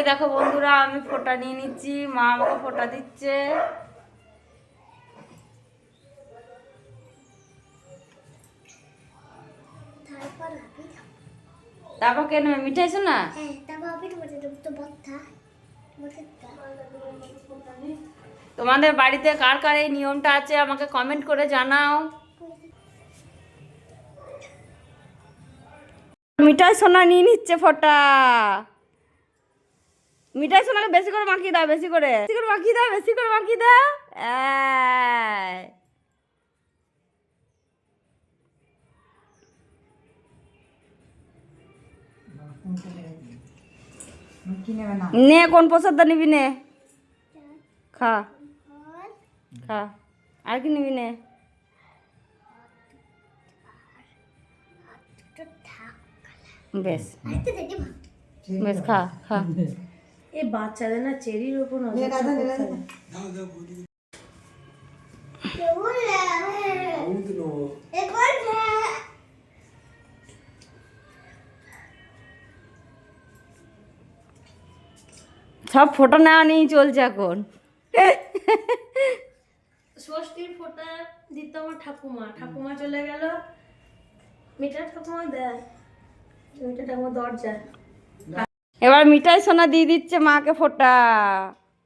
এই দেখো বন্ধুরা আমি ফোঁটা নিয়ে নিচ্ছি। মা আমাকে ফোঁটা দিচ্ছে। তারপর। কেন মিঠাই শোনা হ্যাঁ তোমাদের বাড়িতে কার কার এই নিয়মটা আছে আমাকে কমেন্ট করে জানাও। মিঠাই সোনা নিয়ে নিচ্ছে ফোঁটা। মিঠাই সোনাকে বেশি করে মাখিয়ে দাও বেশি করে। বেশি করে মাখিয়ে দাও বেশি করে মাখিয়ে দাও। নে কোন প্রসাদটা নিবি নে? খা। খা। আর কি নিবি নে? বেশ। বেশ খা খা। এই বাচ্চাদের না চেরির এবার সব ফোটো নেওয়া নিয়েই চলছে এখন। ষষ্ঠীর ফোঁটা দিত আমার ঠাকুমা। ঠাকুমা চলে গেল। মিটার ঠাকুমা দেয়। মিটার ঠাকুমা দরজা। এবার মিঠাই সোনা দিয়ে দিচ্ছে মাকে ফোটা।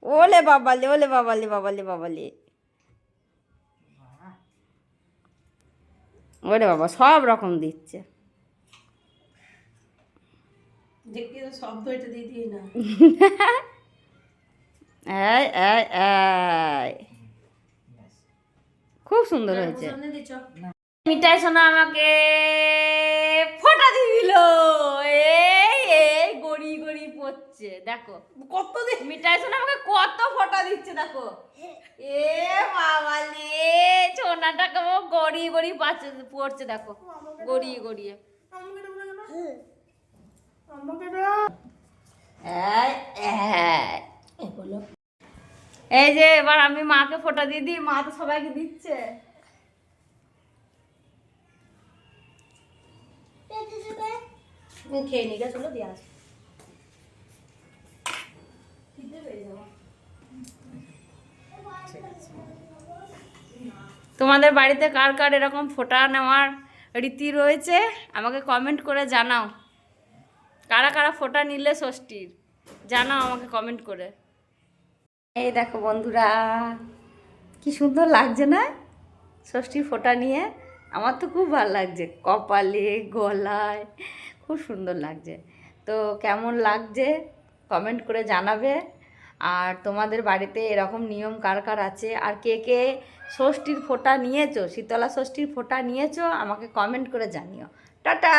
ওলে বাবালে ওলে বাবালে বাবালে বাবালে। ওরে বাবা সব রকম দিচ্ছে। খুব সুন্দর হয়েছে। মিঠাই সোনা আমাকে ফোটা দিয়ে দিল। পড়ছে দেখো। কত দিন মিঠাই সোনা আমাকে? কত ফটো দিচ্ছে দেখো। এ বাবালে সোনাটাকে আমার গড়িয়ে গড়িয়ে পাচ্ছে পড়ছে দেখো। গড়িয়ে গড়িয়ে। এই, এই। এই। বলো এই যে এবার আমি মাকে ফোটা দিয়ে দিই মা তো সবাইকে দিচ্ছে। খেয়ে নিয়ে চলো দিয়ে আসো। তোমাদের বাড়িতে কার কার এরকম ফোটা নেওয়ার রীতি রয়েছে? আমাকে কমেন্ট করে জানাও। কারা কারা ফোটা নিলে ষষ্ঠীর? জানাও আমাকে কমেন্ট করে। এই দেখো বন্ধুরা, কি সুন্দর লাগছে না? ষষ্ঠীর ফোটা নিয়ে। আমার তো খুব ভালো লাগছে। কপালে, গলায়, খুব সুন্দর লাগছে। তো কেমন লাগছে? কমেন্ট করে জানাবে। আর তোমাদের বাড়িতে এরকম নিয়ম কার কার আছে? আর কে কে ষষ্ঠীর ফোঁটা নিয়েছো? শীতলা ষষ্ঠীর ফোঁটা নিয়েছো? আমাকে কমেন্ট করে জানিও। টাটা!